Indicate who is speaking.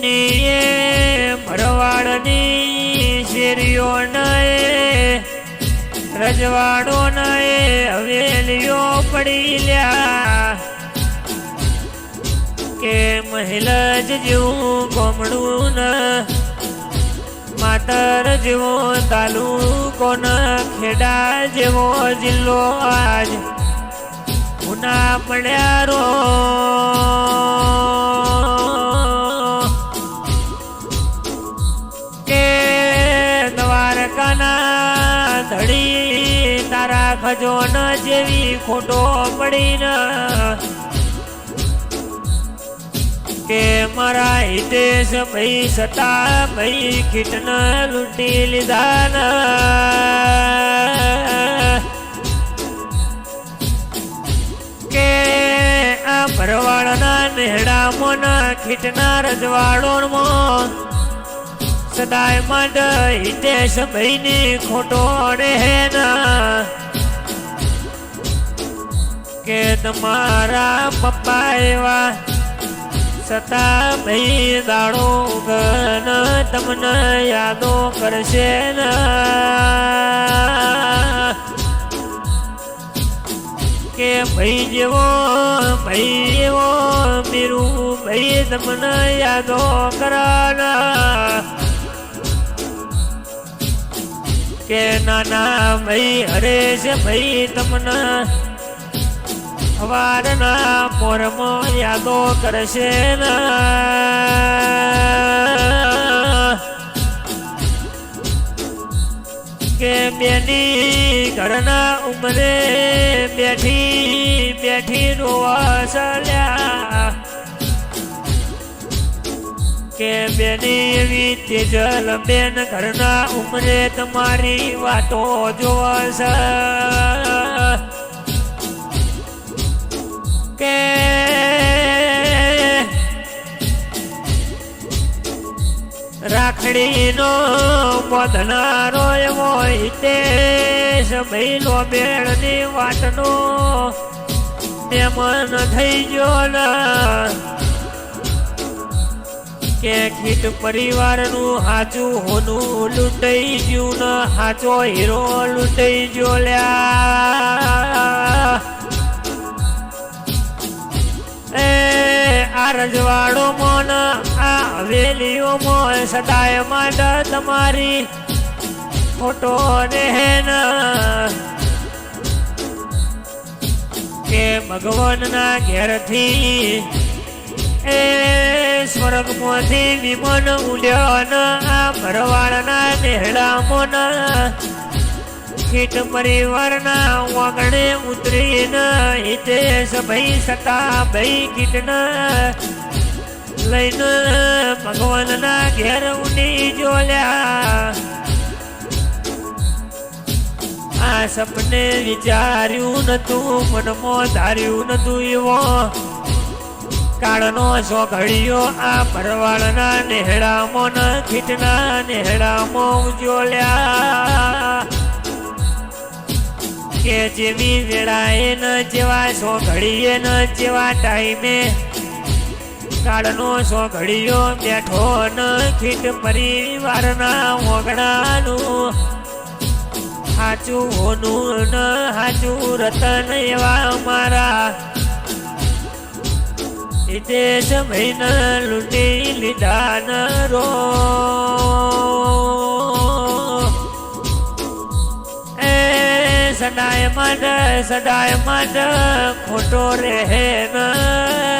Speaker 1: ને ભરવાડની શેરીઓ નય, રજવાડો નય, હવેલીઓ પડી લ્યા. કે મહિલ જ જેવું ગોમડું ન, માતર જેવો તાલુકો ન ખેડા જેવો જિલ્લો આજ. ઉના પડ્યા રો દ્વારકાના ધડી તારા ખજોન જેવી ખોટો પડીને. કે મારા હિતેશ ભાઈ સતા ભાઈ કીટન લૂંટી લીધા ના કે આ ભરવાડના નેહડામાં મોના ખીટના રજવાડોમાં સદાય માંડ હિતેશ ભાઈની ખોટો રહે કે તમારા પપ્પા એવા સતા ભાઈ દાડો ગન તમને યાદો કરશે ના કે ભાઈ જેવો ભાઈ એવો મીરું ભાઈ તમને યાદો કરાના કે નાના ભાઈ છે ભાઈ તમને વારના પોરમાં યાદો કરશે કે બેની ઘરના ઉમરે બેઠી બેઠી રોવા ચાલ્યા કે બેની એવી તેજલ બેન ઘરના ઉમરે તમારી વાતો જોવા છે કે રાખડીનો બધનારો એવો હિતેશ ભૈલો બેળની વાતનો. મન થઈ ગયો ના. કે ખીટ પરિવારનું હાચું હોનું લૂંટાઈ ગયું ને હાચો હીરો લૂંટાઈ ગયો લ્યા. એ, આ રજવાડો મોન, આ હવેલીઓ મોન, સદાય માટે તમારી ફોટો રહેન કે ભગવાનના ઘેરથી એ સ્વર્ગમાંથી વિમન ઉડ્યો ન આ ભરવાડના નેહડા મોન. કીટ પરિવારના વાગણે ઉતરીને હિતેશ ભાઈ સતા ભાઈ કીટન લઈને ભગવાનના ઘેર ઉડી જોલ્યા. આ સપને વિચાર્યું નતું, મનમાં ધાર્યું નતું એવો. કાળનો સો ઘડિયો આ ભરવાડના નેહડામો ન ખીટના નેહડામો ઉજોલ્યા કે જેવી વેળાએ ન જેવા સો ઘડીએ ન જેવા ટાઈમે. કાળનો સો ઘડિયો બેઠો ન ખીટ પરિવારના ઓગણાનું હાચું હોનું ન, હાચું રતન એવા મારા હિતેશ ભાઈન લૂંટી લીધા ન રો એ સદાય મદ સદાય મદ ખોટો રહે ન